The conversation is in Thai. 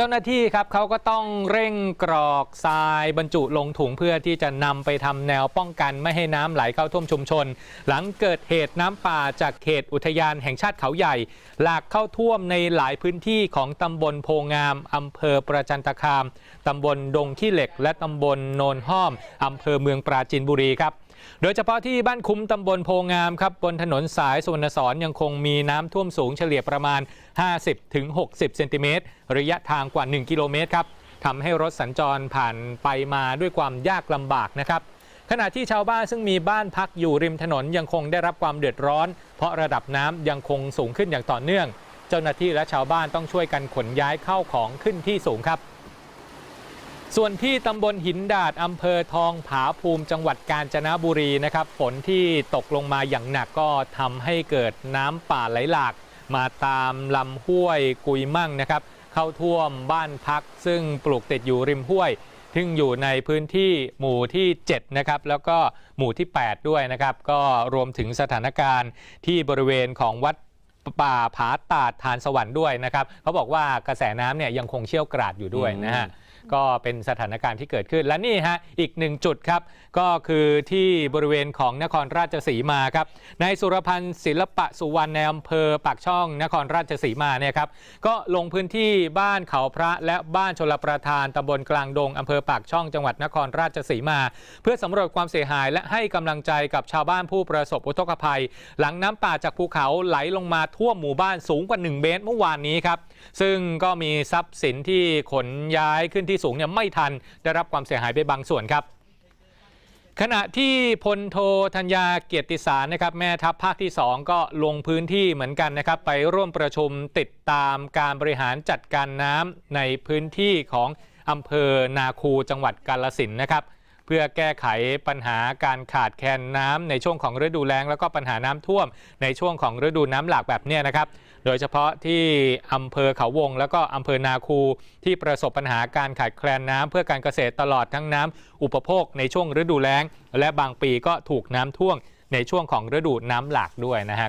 เจ้าหน้าที่ครับเขาก็ต้องเร่งกรอกทรายบรรจุลงถุงเพื่อที่จะนำไปทำแนวป้องกันไม่ให้น้ำไหลเข้าท่วมชุมชน หลังเกิดเหตุน้ำป่าจากเขตอุทยานแห่งชาติเขาใหญ่ หลากเข้าท่วมในหลายพื้นที่ของตำบลโพงามอำเภอประจันตคามตำบลดงขี้เหล็ก และตำบลโนนห้อมอำเภอเมืองปราจีนบุรีครับ โดยเฉพาะที่บ้านคุ้มตำบลโพงามครับบนถนนสายสุวรรณสอนยังคงมีน้ำท่วมสูงเฉลี่ยประมาณ 50-60 เซนติเมตรระยะทางกว่า 1 กิโลเมตรครับทำให้รถสัญจรผ่านไปมาด้วยความยากลำบากนะครับขณะที่ชาวบ้านซึ่งมีบ้านพักอยู่ริมถนนยังคงได้รับความเดือดร้อน เพราะระดับน้ำยังคงสูงขึ้นอย่างต่อเนื่อง เจ้าหน้าที่และชาวบ้านต้องช่วยกันขนย้ายเข้าของขึ้นที่สูงครับ ส่วนที่ตำบลหินดาดอำเภอทองผาภูมิจังหวัดกาญจนบุรีนะครับ ฝนที่ตกลงมาอย่างหนักก็ทำให้เกิดน้ำป่าไหลหลาก มาตามลำห้วยกุยมั่งนะครับ เข้าท่วมบ้านพักซึ่งปลูกติดอยู่ริมห้วยซึ่งอยู่ในพื้นที่หมู่ที่ 7 นะครับ แล้วก็หมู่ที่ 8 ด้วยนะครับ ก็รวมถึงสถานการณ์ที่บริเวณของวัดป่าผาตาดทานสวรรค์ด้วยนะครับเขาบอกว่ากระแสน้ำเนี่ยยังคงเชี่ยวกราดอยู่ด้วยนะฮะ ก็เป็นสถานการณ์ที่เกิดขึ้นและนี่ฮะอีกหนึ่งจุดครับ ก็คือที่บริเวณของนครราชสีมาครับนายสุรพันธ์ศิลปะสุวรรณในอำเภอปากช่องนครราชสีมาเนี่ยครับก็ลงพื้นที่บ้านเขาพระและบ้านชลประทานตำบลกลางดงอำเภอปากช่องจังหวัดนครราชสีมา เพื่อสำรวจความเสียหาย และให้กำลังใจกับชาวบ้านผู้ประสบอุทกภัย หลังน้ำป่าจากภูเขาไหลลงมาท่วมหมู่บ้านสูงกว่า 1 เมตรเมื่อวานนี้ครับซึ่งก็มีทรัพย์สินที่ขนย้ายขึ้นที่สูงเนี่ยไม่ทันได้รับความเสียหายไปบางส่วนครับ ขณะที่พลโทธัญญาเกียรติสารนะครับแม่ทัพภาคที่ 2 ก็ลงพื้นที่เหมือนกันนะครับ ไปร่วมประชุมติดตามการบริหารจัดการน้ำในพื้นที่ของอำเภอนาคูจังหวัดกาลสินนะครับ พื่อแก้ไขปัญหาการขาดแคลนน้ำในช่วงของฤดูแล้ง แล้วก็ปัญหาน้ำท่วมในช่วงของฤดูน้ำหลากแบบนี้นะครับ โดยเฉพาะที่อำเภอเขาวง แล้วก็อำเภอนาคูที่ประสบปัญหาการขาดแคลนน้ำเพื่อการเกษตรตลอดทั้งน้ำอุปโภคในช่วงฤดูแล้ง และบางปีก็ถูกน้ำท่วมในช่วงของฤดูน้ำหลากด้วยนะฮะ